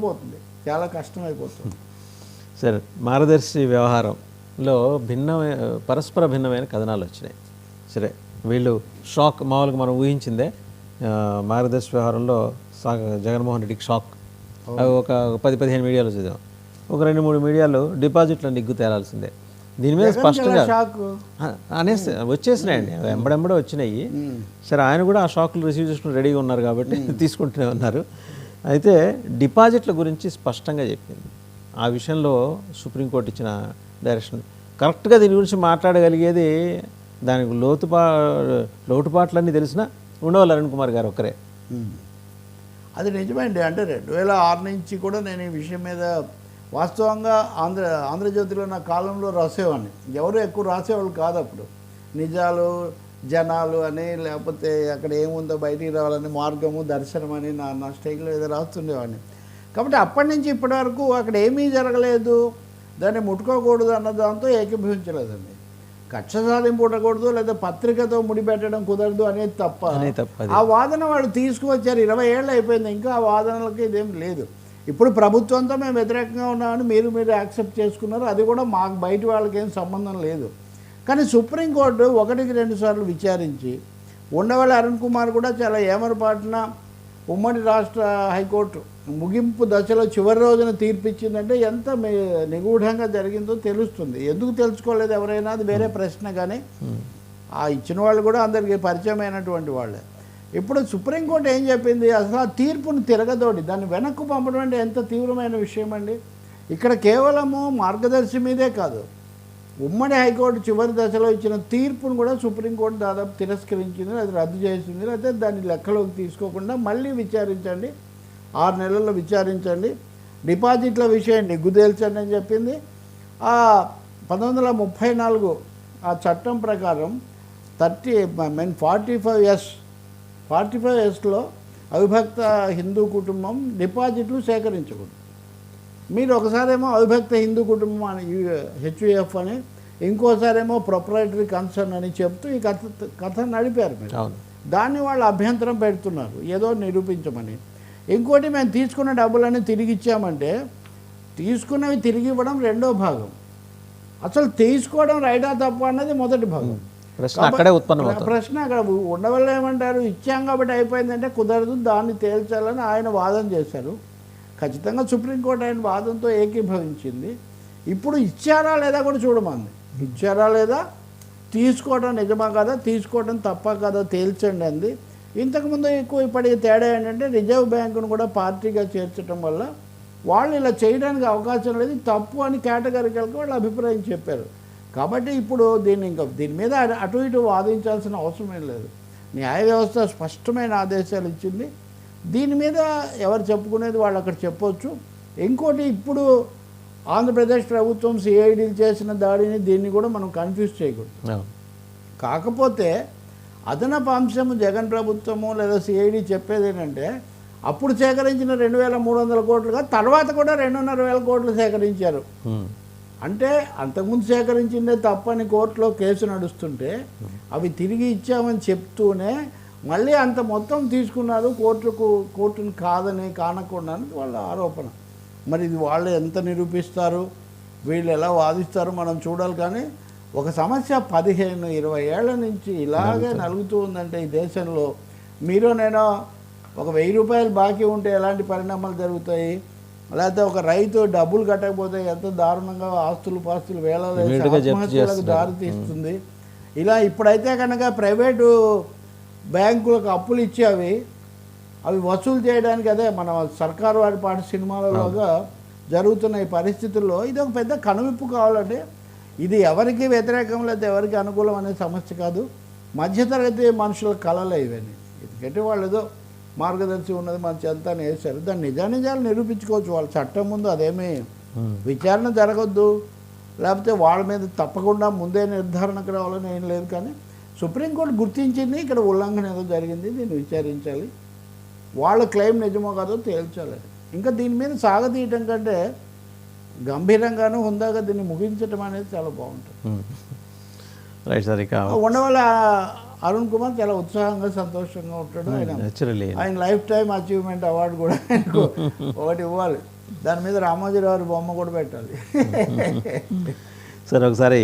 పోతుంది. చాలా కష్టం అయిపోతుంది సరే మార్గదర్శి వ్యవహారంలో భిన్నమైన పరస్పర భిన్నమైన కథనాలు వచ్చినాయి. సరే వీళ్ళు షాక్ మామూలుగా మనం ఊహించిందే ఆ, మార్గదర్శి వ్యవహారంలో సా- జగన్మోహన్ రెడ్డికి షాక్. అవి ఒక పది పదిహేను మీడియాలు చదివాం ఒక రెండు మూడు మీడియాలు డిపాజిట్ల నిగ్గు తేలాల్సిందే. దీని మీద స్పష్టంగా అనేసి వచ్చేసినాయండి ఎంబడెంబడే వచ్చినాయి. సరే ఆయన కూడా ఆ షాక్లు రిసీవ్ చేసుకుని రెడీగా ఉన్నారు కాబట్టి తీసుకుంటూనే ఉన్నారు. అయితే డిపాజిట్ల గురించి స్పష్టంగా చెప్పింది. ఆ విషయంలో సుప్రీంకోర్టు ఇచ్చిన డైరెక్షన్. కరెక్ట్గా దీని గురించి మాట్లాడగలిగేది దానికి లోతుపా లోటుపాట్లన్నీ తెలిసిన ఉండవాలి అరుణ్ కుమార్ గారు ఒకరే అది నిజమండి. అంటే రెండు వేల ఆరు నుంచి కూడా నేను ఈ విషయం మీద వాస్తవంగా ఆంధ్ర ఆంధ్రజ్యోతిలో నా కాలంలో రాసేవాడిని. ఎవరు ఎక్కువ రాసేవాళ్ళు కాదు అప్పుడు. నిజాలు జనాలు అని లేకపోతే అక్కడ ఏముందో బయటికి రావాలని మార్గము దర్శనం అని నా నా స్టైల్లో ఏదో రాస్తుండేవాడిని. కాబట్టి అప్పటి నుంచి ఇప్పటి వరకు అక్కడ ఏమీ జరగలేదు. దాన్ని ముట్టుకోకూడదు అన్న దాంతో ఏకీభవించలేదండి. కక్ష సాధింపు ఉండకూడదు లేదా పత్రికతో ముడిపెట్టడం కుదరదు అనేది తప్ప. అనేది తప్ప ఆ వాదన వాళ్ళు తీసుకువచ్చారు ఇరవై ఏళ్ళు అయిపోయింది ఇంకా ఆ వాదనలకి ఇదేం లేదు. ఇప్పుడు ప్రభుత్వంతో మేము వ్యతిరేకంగా ఉన్నామని మీరు మీరు యాక్సెప్ట్ చేసుకున్నారు అది కూడా మాకు బయట వాళ్ళకి ఏం సంబంధం లేదు. కానీ సుప్రీంకోర్టు ఒకటికి రెండు సార్లు విచారించి ఉండవల్లి అరుణ్ కుమార్ కూడా చాలా ఏమరపాటున ఉమ్మడి రాష్ట్ర హైకోర్టు ముగింపు దశలో చివరి రోజున తీర్పిచ్చిందంటే ఎంత నిగూఢంగా జరిగిందో తెలుస్తుంది. ఎందుకు తెలుసుకోలేదు ఎవరైనా? అది వేరే ప్రశ్న కానీ ఆ ఇచ్చిన వాళ్ళు కూడా అందరికీ పరిచయమైనటువంటి వాళ్ళే. ఇప్పుడు సుప్రీంకోర్టు ఏం చెప్పింది? అసలు ఆ తీర్పును తిరగదోడి దాన్ని వెనక్కు పంపడం అంటే ఎంత తీవ్రమైన విషయం అండి ఇక్కడ కేవలము మార్గదర్శి మీదే కాదు ఉమ్మడి హైకోర్టు చివరి దశలో ఇచ్చిన తీర్పును కూడా సుప్రీంకోర్టు దాదాపు తిరస్కరించింది అది రద్దు చేసింది. అయితే దాన్ని లెక్కలోకి తీసుకోకుండా మళ్ళీ విచారించండి. ఆరు నెలల్లో విచారించండి. డిపాజిట్ల విషయం నిగ్గుదేల్చండి అని చెప్పింది. ఆ పంతొమ్మిది వందల ముప్పై నాలుగు ఆ చట్టం ప్రకారం thirty men forty five S forty five ఎస్లో అవిభక్త హిందూ కుటుంబం డిపాజిట్లు సేకరించకూడదు. మీరు ఒకసారేమో అవిభక్త హిందూ కుటుంబం అని హెచ్యుఎఫ్ అని ఇంకోసారేమో ప్రొపరేటరీ కన్సర్న్ అని చెప్తూ ఈ కథ కథ నడిపారు మీరు. దాన్ని వాళ్ళు అభ్యంతరం పెడుతున్నారు ఏదో నిరూపించమని. ఇంకోటి మేము తీసుకున్న డబ్బులన్నీ తిరిగి ఇచ్చామంటే తీసుకున్నవి తిరిగి ఇవ్వడం రెండో భాగం. అసలు తీసుకోవడం రైటా తప్ప అన్నది మొదటి భాగం. ప్రశ్న అక్కడే ప్రశ్న అక్కడ ఉండవల్ల ఏమంటారు ఇచ్చాం కాబట్టి అయిపోయిందంటే కుదరదు దాన్ని తేల్చాలని ఆయన వాదన చేశారు. ఖచ్చితంగా సుప్రీంకోర్టు ఆయన వాదనతో ఏకీభవించింది. ఇప్పుడు ఇచ్చారా లేదా కూడా చూడమంది. ఇచ్చారా లేదా? తీసుకోవడం నిజమా కదా? తీసుకోవడం తప్ప కదా? తేల్చండి అంది. ఇంతకుముందు ఎక్కువ ఇప్పటికి తేడా ఏంటంటే రిజర్వ్ బ్యాంకును కూడా పార్టీగా చేర్చడం వల్ల వాళ్ళు ఇలా చేయడానికి అవకాశం లేదు. తప్పు అని కేటగిరికల్గా వాళ్ళు అభిప్రాయం చెప్పారు. కాబట్టి ఇప్పుడు దీన్ని ఇంకా దీని మీద అటు- అటు ఇటు వాదించాల్సిన అవసరం ఏం లేదు. న్యాయ వ్యవస్థ స్పష్టమైన ఆదేశాలు ఇచ్చింది. దీని మీద ఎవరు చెప్పుకునేది వాళ్ళు అక్కడ చెప్పొచ్చు. ఇంకోటి ఇప్పుడు ఆంధ్రప్రదేశ్ ప్రభుత్వం సిఐడీలు చేసిన దాడిని దీన్ని కూడా మనం కన్ఫ్యూజ్ చేయకూడదు. కాకపోతే అదనపు అంశము జగన్ ప్రభుత్వము లేదా సిఐడి చెప్పేది ఏంటంటే అప్పుడు సేకరించిన రెండు వేల మూడు వందల కోట్లుగా తర్వాత కూడా రెండున్నర వేల కోట్లు సేకరించారు. అంటే అంతకుముందు సేకరించిందే తప్పని కోర్టులో కేసు నడుస్తుంటే అవి తిరిగి ఇచ్చామని చెప్తూనే మళ్ళీ అంత మొత్తం తీసుకున్నారు. కోర్టుకు కోర్టును కాదని కానకుండా అని వాళ్ళ ఆరోపణ. మరి ఇది వాళ్ళు ఎంత నిరూపిస్తారు? వీళ్ళు ఎలా వాదిస్తారో మనం చూడాలి కానీ ఒక సమస్య పదిహేను ఇరవై ఏళ్ళ నుంచి ఇలాగే నలుగుతూ ఉందంటే ఈ దేశంలో మీరు నేను ఒక వెయ్యి రూపాయలు బాకీ ఉంటే ఎలాంటి పరిణామాలు జరుగుతాయి? లేకపోతే ఒక రైతు డబ్బులు కట్టకపోతే ఎంత దారుణంగా ఆస్తులు పాస్తులు జప్తు ఆత్మహత్యలకు చేస్తున్నారు. దారి తీస్తుంది ఇలా ఇప్పుడైతే కనుక ప్రైవేటు బ్యాంకులకు అప్పులు ఇచ్చేవి అవి వసూలు చేయడానికి అదే మన సర్కారు వారి పాటి సినిమాలలోగా జరుగుతున్న ఈ పరిస్థితుల్లో ఇది ఒక పెద్ద కనువిప్పు కావాలంటే ఇది ఎవరికి వ్యతిరేకం లేదా ఎవరికి అనుకూలం అనే సమస్య కాదు. మధ్యతరగతి మనుషుల కళలే ఇవన్నీ. ఎందుకంటే వాళ్ళు ఏదో మార్గదర్శి ఉన్నది మన చెంత అని వేశారు. దాన్ని నిజానిజాలు నిరూపించుకోవచ్చు. వాళ్ళ చట్టం ముందు అదేమీ. విచారణ జరగద్దు. లేకపోతే వాళ్ళ మీద తప్పకుండా ముందే నిర్ధారణకు రావాలని ఏం లేదు కానీ సుప్రీంకోర్టు గుర్తించింది ఇక్కడ ఉల్లంఘన ఏదో జరిగింది దీన్ని విచారించాలి. వాళ్ళ క్లెయిమ్ నిజమో కాదో తేల్చాలి. ఇంకా దీని మీద సాగతీయటం కంటే గంభీరంగాను హుందాగా దీన్ని ముగించడం అనేది చాలా బాగుంటుంది. రైట్ సార్ ఇక ఉండవల్ల అరుణ్ కుమార్ చాలా ఉత్సాహంగా సంతోషంగా ఉంటాడు. ఆయన ఆయన లైఫ్ టైం అచీవ్మెంట్ అవార్డు కూడా ఒకటి ఇవ్వాలి. దాని మీద రామోజీరావు బొమ్మ కూడా పెట్టాలి. సరే ఒకసారి